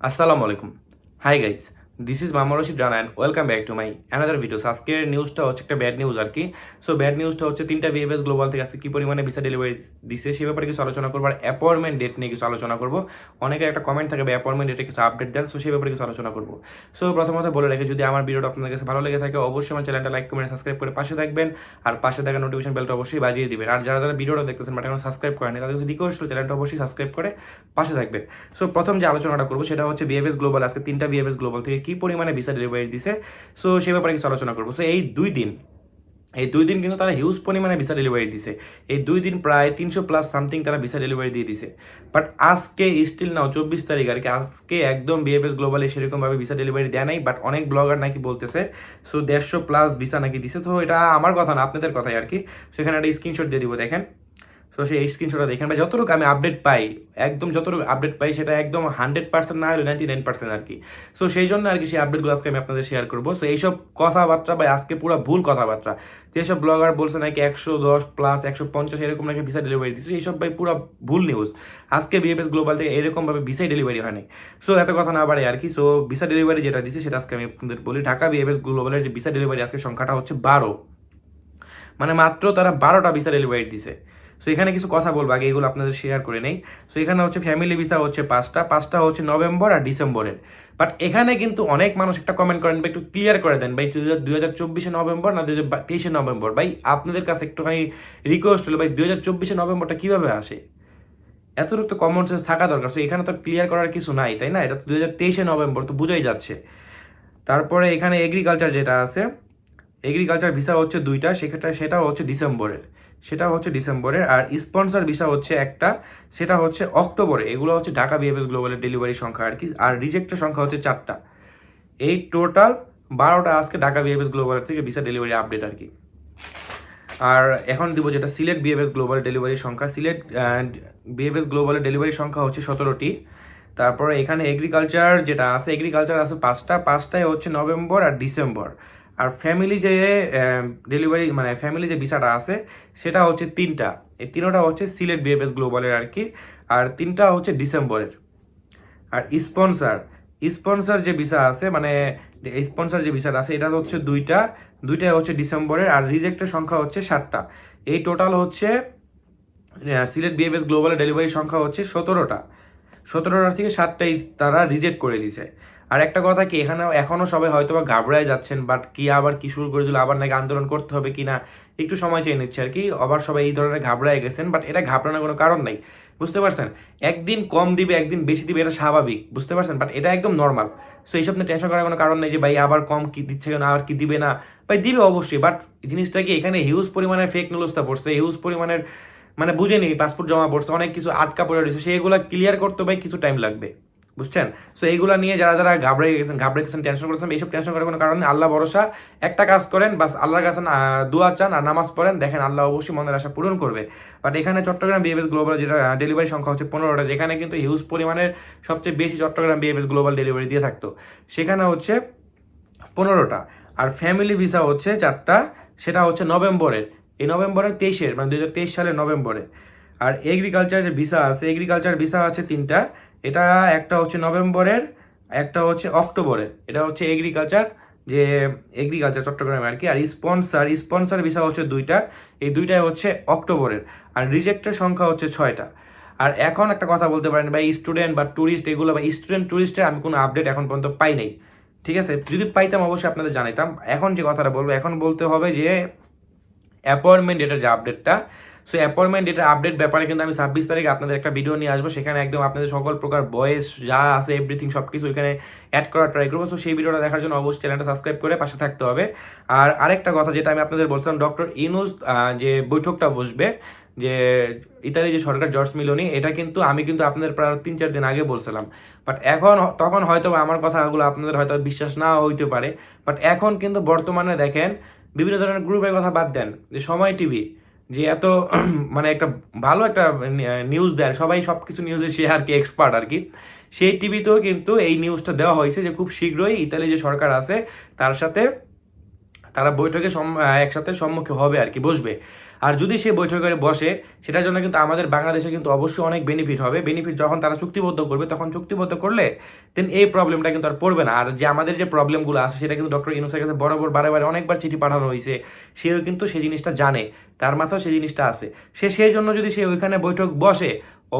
আসসালামু আলাইকুম high guys this is Mama Rashid Rana and welcome back to my another videos আজকের নিউজটা হচ্ছে একটা ব্যাড নিউজ আর কি। সো ব্যাড নিউজটা হচ্ছে তিনটা বিএফএস গ্লোবাল থেকে আজকে কী পরিমাণে ভিসা ডেলিভারি দিছে সে ব্যাপারে কিছু আলোচনা করব আর অ্যাপয়েন্টমেন্ট ডেট নিয়ে কিছু আলোচনা করব। অনেকের একটা কমেন্ট থাকে অ্যাপয়েন্টমেন্ট ডেটে কিছু আপডেট দেন? সো সেই ব্যাপারে কিছু আলোচনা করব। সো প্রথমত বলে রাখি, যদি আমার ভিডিওটা আপনাদের কাছে ভালো লেগে থাকে, অবশ্যই আমার চ্যানেলটা লাইক কমেন্ট সাবস্ক্রাইব করে পাশে থাকবেন। আর পাশে থাকা নোটিফিকেশন বেলটা অবশ্যই বাজিয়ে দিবেন। আর যারা যারা ভিডিওটা দেখতেছেন বাট এখন সাবস্ক্রাইব করেনি তাদের কাছে রিকোয়েস্ট চ্যানেলটা অবশ্যই সাবস্ক্রাইব করে পাশে থাকবেন। সো প্রথম যে আলোচনাটা করব, সেটা হচ্ছে বিএফএস গ্লোবাল আজকে তিনটা বিএফএস গ্লোবাল থেকে কি পরিমাণে ভিসা ডেলিভারি দিছে সো সে ব্যাপারে কিছু আলোচনা করব। সো এই দুই দিন, এই দুই দিন কিন্তু তারা হিউজ পরিমাণে ভিসা ডেলিভারি দিছে। এই দুই দিন প্রায় তিনশো প্লাস সামথিং তারা ভিসা ডেলিভারি দিয়ে দিছে। বাট আজকে স্টিল নাও চব্বিশ তারিখ, আর কি আজকে একদম বিএফএস গ্লোবালে সেরকমভাবে ভিসা ডেলিভারি দেয় নাই বাট অনেক ব্লগার নাকি বলতেছে সো দেড়শো প্লাস ভিসা নাকি দিছে। তো এটা আমার কথা না, আপনাদের কথাই আর কি। সো এখানে একটা স্ক্রিনশট দিয়ে দিব, দেখেন। সো সেই এই স্ক্রিনশটটা দেখেন। বা যতটুকু আমি আপডেট পাই, একদম যতটুকু আপডেট পাই, সেটা একদম হান্ড্রেড পার্সেন্ট না হলে নাইনটি নাইন পার্সেন্ট আর কি। সো সেই জন্য আর কি সেই আপডেটগুলো আজকে আমি আপনাদের শেয়ার করব। সো এইসব কথাবার্তা বা আজকে পুরো ভুল কথাবার্তা। যেসব ব্লগার বলছে নাকি একশো দশ প্লাস একশো পঞ্চাশ, এরকম নাকি ভিসা ডেলিভারি দিচ্ছে, এইসব, ভাই, পুরো ভুল নিউজ আজকে বিএফএস গ্লোবাল থেকে এরকমভাবে ভিসাই ডেলিভারি হয়নি সো এত কথা না বাড়ে আর কি। সো ভিসা ডেলিভারি যেটা দিচ্ছে, সেটা আজকে আমি আপনাদের বলি। ঢাকা বিএফএস গ্লোবালের যে ভিসা ডেলিভারি আজকে সংখ্যাটা হচ্ছে বারো। মানে মাত্র তারা বারোটা ভিসা ডেলিভারি দিছে। সো এখানে কিছু কথা বলব, আগে এগুলো আপনাদের শেয়ার করে নেই। সো এখানে হচ্ছে ফ্যামিলি ভিসা হচ্ছে পাঁচটা পাঁচটা হচ্ছে নভেম্বর আর ডিসেম্বরের বাট এখানে কিন্তু অনেক মানুষ একটা কমেন্ট করেন, বা একটু ক্লিয়ার করে দেন, ভাই দুই হাজার চব্বিশে নভেম্বর না দুই হাজার তেইশে নভেম্বর ভাই, আপনাদের কাছে একটুখানি রিকোয়েস্ট হলো, ভাই দুই হাজার চব্বিশে নভেম্বরটা কীভাবে আসে? এতটুকু তো কমন সেন্স থাকা দরকার। সো এখানে তো ক্লিয়ার করার কিছু নাই, তাই না? এটা তো দু হাজার তেইশে নভেম্বর তো বুঝাই যাচ্ছে। তারপরে এখানে এগ্রিকালচার যেটা আছে এগ্রিকালচার ভিসা হচ্ছে দুইটা সেক্ষেত্রে সেটাও হচ্ছে ডিসেম্বরের। সেটা হচ্ছে ডিসেম্বরের আর স্পন্সর ভিসা হচ্ছে একটা, সেটা হচ্ছে অক্টোবরে। এগুলো হচ্ছে ঢাকা বিএফএস গ্লোবালের ডেলিভারি সংখ্যা আর কি, আর রিজেক্টের সংখ্যা হচ্ছে চারটা। এই টোটাল বারোটা আজকে ঢাকা বিএফএস গ্লোবালের থেকে ভিসা ডেলিভারি আপডেট আর কি। আর এখন দিব যেটা সিলেট বিএফএস গ্লোবাল ডেলিভারি সংখ্যা। সিলেট বিএফএস গ্লোবালের ডেলিভারি সংখ্যা হচ্ছে সতেরোটি। তারপরে এখানে এগ্রিকালচার যেটা আছে এগ্রিকালচার আছে পাঁচটা। পাঁচটায় হচ্ছে নভেম্বর আর ডিসেম্বর। আর ফ্যামিলি যে ডেলিভারি মানে ফ্যামিলি যে ভিসাটা আছে, সেটা হচ্ছে তিনটা। এই তিনটা হচ্ছে সিলেট বিএফএস গ্লোবালের আর কি, আর তিনটা হচ্ছে ডিসেম্বরের। আর স্পন্সার স্পন্সার যে ভিসা আছে মানে স্পন্সার যে ভিসাটা আছে, এটা হচ্ছে দুইটা দুইটা হচ্ছে ডিসেম্বরের, আর রিজেক্টের সংখ্যা হচ্ছে সাতটা। এই টোটাল হচ্ছে সিলেট বিএফএস গ্লোবালের ডেলিভারি সংখ্যা হচ্ছে সতেরোটা। সতেরোটার থেকে সাতটাই তারা রিজেক্ট করে দিছে। আর একটা কথা কি এখানে এখনও সবাই হয়তো বা ঘাবড়ায় যাচ্ছেন বাট কি আবার কি শুরু করে দিল, আবার নাকি আন্দোলন করতে হবে কি না একটু সময় চেয়ে নিচ্ছে আর কি, আবার সবাই এই ধরনের ঘাবড়ায় গেছেন বাট এটা ঘাবড়ানোর কোনো কারণ নাই, বুঝতে পারছেন? একদিন কম দিবে, একদিন বেশি দিবে, এটা স্বাভাবিক, বুঝতে পারছেন? বাট এটা একদম নর্মাল সো এইসব নিয়ে টেনশন করার কোনো কারণ নেই যে ভাই আবার কম কি দিচ্ছে না আর কি দিবে না, ভাই দিবে অবশ্যই বাট জিনিসটা কি, এখানে হিউজ পরিমাণের ফেক নিউজটা পড়ছে হিউজ পরিমাণের মানে বুঝে বুঝেনি পাসপোর্ট জমা পড়ছে, অনেক কিছু আটকা পড়ে রয়েছে সেইগুলো ক্লিয়ার করতে ভাই কিছু টাইম লাগবে। বুঝছেন? সো এইগুলো নিয়ে যারা যারা ঘাবড়ে গেছেন ঘাবড়ে গেছেন টেনশন করেছেন এইসব টেনশন করার কোনো কারণে আল্লাহ ভরসা, একটা কাজ করেন, বাস আল্লাহর কাছে দোয়া চান আর নামাজ পড়েন, দেখেন আল্লাহ অবশ্যই মনের আশা পূরণ করবে। বাট এখানে চট্টগ্রাম বিএফএস গ্লোবাল যেটা ডেলিভারি সংখ্যা হচ্ছে পনেরোটা, যেখানে কিন্তু হিউজ পরিমাণের সবচেয়ে বেশি চট্টগ্রাম বিএফএস গ্লোবাল ডেলিভারি দিয়ে থাকতো। সেখানে হচ্ছে পনেরোটা, আর ফ্যামিলি ভিসা হচ্ছে চারটা, সেটা হচ্ছে নভেম্বরের। এই নভেম্বরের তেইশের মানে দু সালের নভেম্বরে আর এগ্রিকালচার যে ভিসা আছে এগ্রিকালচার ভিসা আছে তিনটা এটা একটা হচ্ছে নভেম্বরের, একটা হচ্ছে অক্টোবরের। এটা হচ্ছে এগ্রিকালচার যে এগ্রিকালচার চট্টগ্রামে আর কি, আর স্পন্সার স্পন্সার ভিসা হচ্ছে দুইটা, এই দুইটাই হচ্ছে অক্টোবরের, আর রিজেক্টের সংখ্যা হচ্ছে ছয়টা। আর এখন একটা কথা বলতে পারেন বা স্টুডেন্ট বা ট্যুরিস্ট এগুলো বা স্টুডেন্ট ট্যুরিস্টের আমি কোনো আপডেট এখন পর্যন্ত পাই নাই। ঠিক আছে? যদি পাইতাম অবশ্যই আপনাদের জানাইতাম। এখন যে কথাটা বলব, এখন বলতে হবে যে অ্যাপয়েন্টমেন্ট ডেটের যে আপডেটটা সো অ্যাপয়েন্টমেন্ট এটা আপডেট ব্যাপারে কিন্তু আমি ছাব্বিশ তারিখে আপনাদের একটা ভিডিও নিয়ে আসব। সেখানে একদম আপনাদের সকল প্রকার বয়েস যা আছে এভরিথিং সব কিছু ওইখানে অ্যাড করার ট্রাই করব। সো সেই ভিডিওটা দেখার জন্য অবশ্যই চ্যানেলটা সাবস্ক্রাইব করে পাশে থাকতে হবে। আর আরেকটা কথা যেটা আমি আপনাদের বলছিলাম ডক্টর ইনুস যে বৈঠকটা বসবে, যে ইতালি যে সরকার জর্জ মিলোনি, এটা কিন্তু আমি কিন্তু আপনাদের প্রায় তিন চার দিন আগে বলছিলাম। বাট এখন, তখন হয়তো আমার কথাগুলো আপনাদের হয়তো বিশ্বাস না হইতে পারে। বাট এখন কিন্তু বর্তমানে দেখেন, বিভিন্ন ধরনের গ্রুপের কথা বাদ দেন, যে সময় টিভি। যে এত মানে একটা ভালো একটা নিউজ দেয়। সবাই সব কিছু নিউজে সে আর কি এক্সপার্ট আর কি। সেই টিভিতেও কিন্তু এই নিউজটা দেওয়া হয়েছে যে খুব শীঘ্রই ইতালি যে সরকার আছে, তার সাথে তারা বৈঠকে একসাথে সম্মুখে হবে আর কি, বসবে। আর যদি সে বৈঠকে বসে, সেটার জন্য কিন্তু আমাদের বাংলাদেশে কিন্তু অবশ্যই অনেক বেনিফিট হবে। বেনিফিট যখন তারা চুক্তিবদ্ধ করবে, তখন চুক্তিবদ্ধ করলে দেন এই প্রবলেমটা কিন্তু আর পড়বে না। আর যে আমাদের যে প্রবলেমগুলো আছে, সেটা কিন্তু ডক্টর ইনুসের কাছে বরাবর বারে বারে অনেকবার চিঠি পাঠানো হয়েছে। সেও কিন্তু সেই জিনিসটা জানে। তার মাথাও সেই জিনিসটা আছে। সে সেই জন্য যদি সে ওইখানে বৈঠক বসে,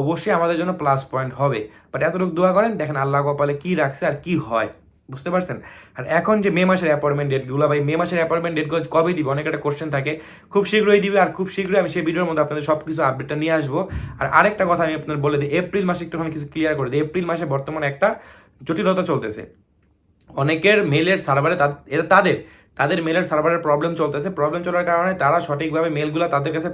অবশ্যই আমাদের জন্য প্লাস পয়েন্ট হবে। বাট এতটুকু দোয়া করেন, দেখেন আল্লাহ কপালে কি রাখছে আর কি হয়। বুঝতে পারছেন? আর এখন যে মে মাসের অ্যাপয়েন্টমেন্ট ডেটগুলো ভাই, মে মাসের অ্যাপয়েন্টমেন্ট ডেটগুলো কবে দিবে? অনেক একটা কোশ্চেন থাকে। খুব শীঘ্রই দিবে আর খুব শীঘ্রই আমি সেই ভিডিওর মধ্যে আপনাদের সব কিছু আপডেটটা নিয়ে আসব। আর আরেকটা কথা আমি আপনাদের বলে দিই এপ্রিল মাসে একটুখানি কিছু ক্লিয়ার করে দিই। এপ্রিল মাসে বর্তমানে একটা জটিলতা চলতেছে। অনেকের মেলের সার্ভারে এটা তাদের তাদের মেলের সার্ভারের প্রবলেম চলতেছে। প্রবলেম চলার কারণে তারা সঠিকভাবে মেলগুলো তাদের কাছে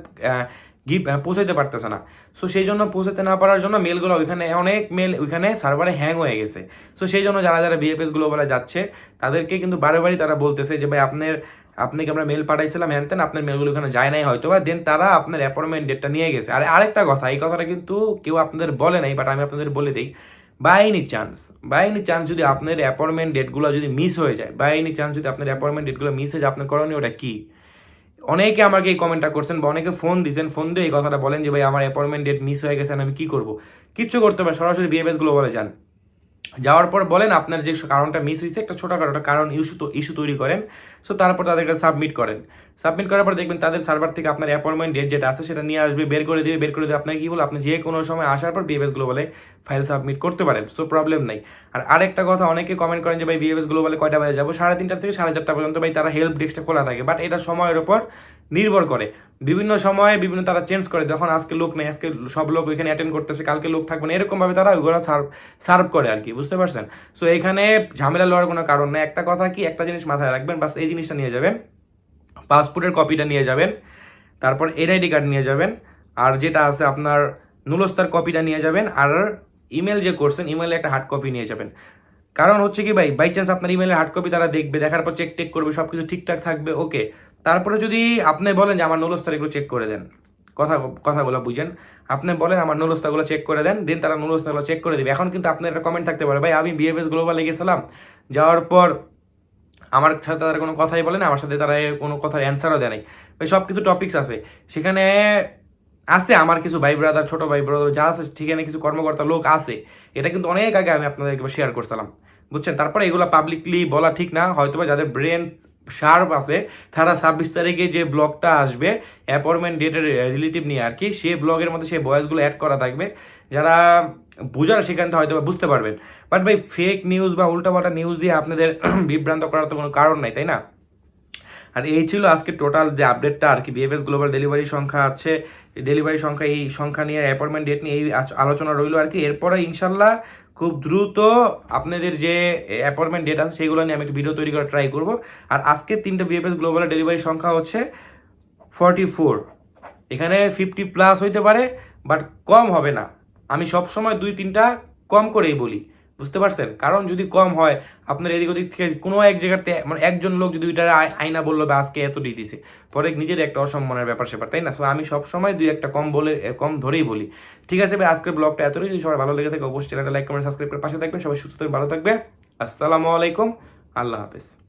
গিফট পৌঁছাতে পারতেছে না। সো সেই জন্য পৌঁছাতে না পারার জন্য মেলগুলো ওইখানে, অনেক মেল ওইখানে সার্ভারে হ্যাং হয়ে গেছে। সো সেই জন্য যারা যারা বিএফএস গ্লোবালে যাচ্ছে, তাদেরকে কিন্তু বারে বারে তারা বলতেছে যে, ভাই, আপনার আপনাকে আমরা মেল পাঠাইছিলাম, হ্যান তেন আপনার মেলগুলো ওখানে যায় নাই হয়তো বা দেন তারা আপনার অ্যাপয়েন্টমেন্ট ডেটটা নিয়ে গেছে। আর আরেকটা কথা, এই কথাটা কিন্তু কেউ আপনাদের বলে নাই বাট আমি আপনাদের বলে দিই। By any chance by any chance যদি আপনার অ্যাপয়েন্টমেন্ট ডেটগুলো যদি মিস হয়ে যায় বাই এনি চান্স যদি আপনার অ্যাপয়েন্টমেন্ট ডেটগুলো মিস হয়ে যায়, আপনার করণীয় ওটা কী? অনেকে আমাকে এই কমেন্টটা করছেন বা অনেকে ফোন দিয়েছেন ফোন দিয়ে এই কথাটা বলেন যে, ভাই, আমার অ্যাপয়েন্টমেন্ট ডেট মিস হয়ে গেছে, আমি কী করব? কিচ্ছু করতে পারে সরাসরি বিএবএস গ্লোবালে যান। যাওয়ার পর বলেন আপনার যে কারণটা মিস হয়েছে, একটা ছোটোখাটো কারণ ইস্যু তো ইস্যু তৈরি করেন সো তারপর তাদেরকে সাবমিট করেন। সাবমিট করার পর দেখবেন তাদের সার্ভার থেকে আপনার অ্যাপয়েন্টমেন্ট ডেট যেটা আছে সেটা নিয়ে আসবে, বের করে দিবে বের করে দিয়ে আপনাকে কী বলব, আপনি যে কোনো সময় আসার পর বিএফএস গ্লোবালে ফাইল সাবমিট করতে পারেন সো প্রবলেম নেই। আর আরেকটা কথা, অনেকে কমেন্ট করেন যে, ভাই বিএফএস গ্লোবালে কয়টা বাজে যাব? সাড়ে তিনটার থেকে সাড়ে চারটা পর্যন্ত, ভাই, তারা হেল্প ডেস্কটা খোলা থাকে। বাট এটা সময়ের ওপর নির্ভর করে। বিভিন্ন সময়ে বিভিন্ন তারা চেঞ্জ করে যখন আজকে লোক নেই, আজকে সব লোক ওইখানে অ্যাটেন্ড করতেছে, কালকে লোক থাকবে না। এরকমভাবে তারা ওইগুলো সার্ভ সার্ভ করে আর কি, বুঝতে পারছেন? সো এখানে ঝামেলা লওয়ার কোনো কারণ নেই। একটা কথা কি, একটা জিনিস মাথায় রাখবেন, বাস এই জিনিসটা নিয়ে যাবেন। পাসপোর্টের কপিটা নিয়ে যাবেন, তারপর এনআইডি কার্ড নিয়ে যাবেন, আর যেটা আছে আপনার নুলস্তার কপিটা নিয়ে যাবেন, আর ইমেল যে করছেন, ইমেলে একটা হার্ড কপি নিয়ে যাবেন। কারণ হচ্ছে কি ভাই বাই চান্স আপনার ইমেলের হার্ড কপি তারা দেখবে, দেখার পর চেক টেক করবে সব কিছু ঠিকঠাক থাকবে ওকে তারপরে যদি আপনি বলেন যে আমার নুলস্তার এগুলো চেক করে দেন, কথা, কথাগুলো বুঝেন। আপনি বলেন আমার নুলস্তাগুলো চেক করে দেন দেন তারা নুলস্তাগুলো চেক করে দেবে। এখন কিন্তু আপনার একটা কমেন্ট থাকতে পারে, ভাই, আমি বিএফএস গ্লোবালে গেছিলাম, যাওয়ার পর আমার সাথে তারা কোনো কথাই বলে না, আমার সাথে তারা কোনো কথার অ্যান্সারও দেয় নাই। সব কিছু টপিকস আছে। সেখানে আছে আমার কিছু ভাই ব্রাদার ছোটো ভাই ব্রাদার যা আছে সেখানে কিছু কর্মকর্তা লোক আছে। এটা কিন্তু অনেক আগে আমি আপনাদেরকে শেয়ার করছিলাম। বুঝছেন? তারপরে এগুলো পাবলিকলি বলা ঠিক না। হয়তো বা যাদের ব্রেন শার্প আছে, তারা ছাব্বিশ তারিখে যে ব্লগটা আসবে অ্যাপয়েন্টমেন্ট ডেটের রিলেটিভ নিয়ে আর কি, সে ব্লগের মধ্যে সেই ভয়েসগুলো অ্যাড করা থাকবে। যারা বুঝার সেখান থেকে হয়তো বুঝতে পারবেন। বাট ভাই ফেক নিউজ বা উল্টাপাল্টা নিউজ দিয়ে আপনাদের বিভ্রান্ত করার তো কোনো কারণ নাই, তাই না? আর এই ছিল আজকে টোটাল যে আপডেটটা আর কি বিএফএস গ্লোবাল ডেলিভারি সংখ্যা আছে। ডেলিভারি সংখ্যা, এই সংখ্যা নিয়ে অ্যাপয়েন্টমেন্ট ডেট নিয়ে এই আলোচনা রইল আর কি। এরপরে ইনশাল্লাহ খুব দ্রুত আপনাদের যে অ্যাপয়েন্টমেন্ট ডেট আছে, সেগুলো নিয়ে আমি একটা ভিডিও তৈরি করার ট্রাই করব। আর আজকে তিনটে বিএফএস গ্লোবাল ডেলিভারি সংখ্যা হচ্ছে ফর্টি ফোর এখানে ফিফটি প্লাস হইতে পারে বাট কম হবে না। আমি সব সময় দুই তিনটা কম করেই বলি। বুঝতে পারছেন? কারণ যদি কম হয়, আপনার এদিক ওদিক থেকে কোনো এক জায়গাতে মানে একজন লোক যদি ওইটার আয়- আয়না বলল বা আজকে এত দিয়ে দিছে, পরে নিজের একটা অসম্মানের ব্যাপার সেপার, তাই না? সো আমি সবসময় দুই একটা কম বলে কম ধরেই বলি। ঠিক আছে ভাই, আজকের ব্লগটা এতটাই যদি সবার ভালো লেগে থাকে, অবশ্যই চ্যানেলটা লাইক, কমেন্ট, সাবস্ক্রাইব করে পাশে থাকবেন। সবাই সুস্থ থাকবেন, ভালো থাকবে আসসালামু আলাইকুম। আল্লাহ হাফেজ।